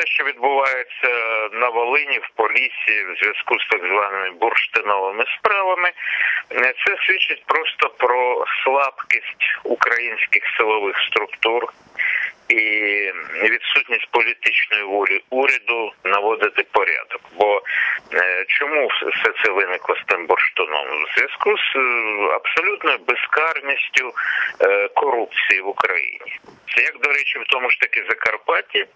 те, що відбувається на Волині в Полісі в зв'язку з так званими бурштиновими справами, це свідчить просто про слабкість українських силових структур і відсутність політичної волі уряду наводити порядок. Бо е, чому все це виникло з тим бурштуном? В зв'язку з е, абсолютною безкарністю е, корупції в Україні. Це як, до речі, в тому ж таки Закарпатті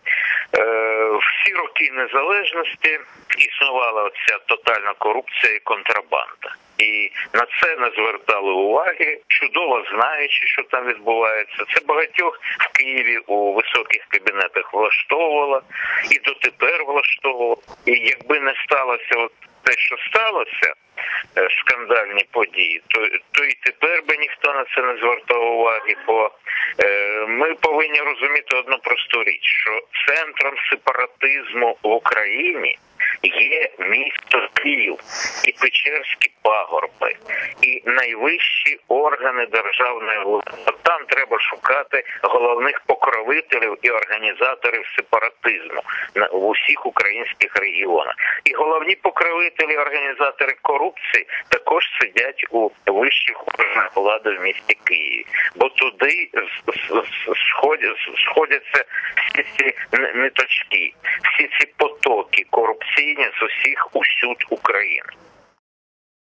всі роки незалежності існувала оця тотальна корупція і контрабанда. І на це не звертали уваги, чудово знаючи, що там відбувається. Це багатьох в Києві у високих кабінетах влаштовувало і дотепер влаштовувало. І якби не сталося от те, що сталося, е, скандальні події, то то і тепер би ніхто на це не звертав уваги. Бо е, ми повинні розуміти одну просту річ: що центром сепаратизму в Україні є місто Київ і Печерські пагорби, і найвищі органи державної влади. Там треба шукати головних покровителів і організаторів сепаратизму в усіх українських регіонах. І головні покровителі, організатори корупції також сидять у вищих органах влади в місті Києві, бо туди сходяться всі ці ниточки, всі ці потоки корупційні з усіх усюд України.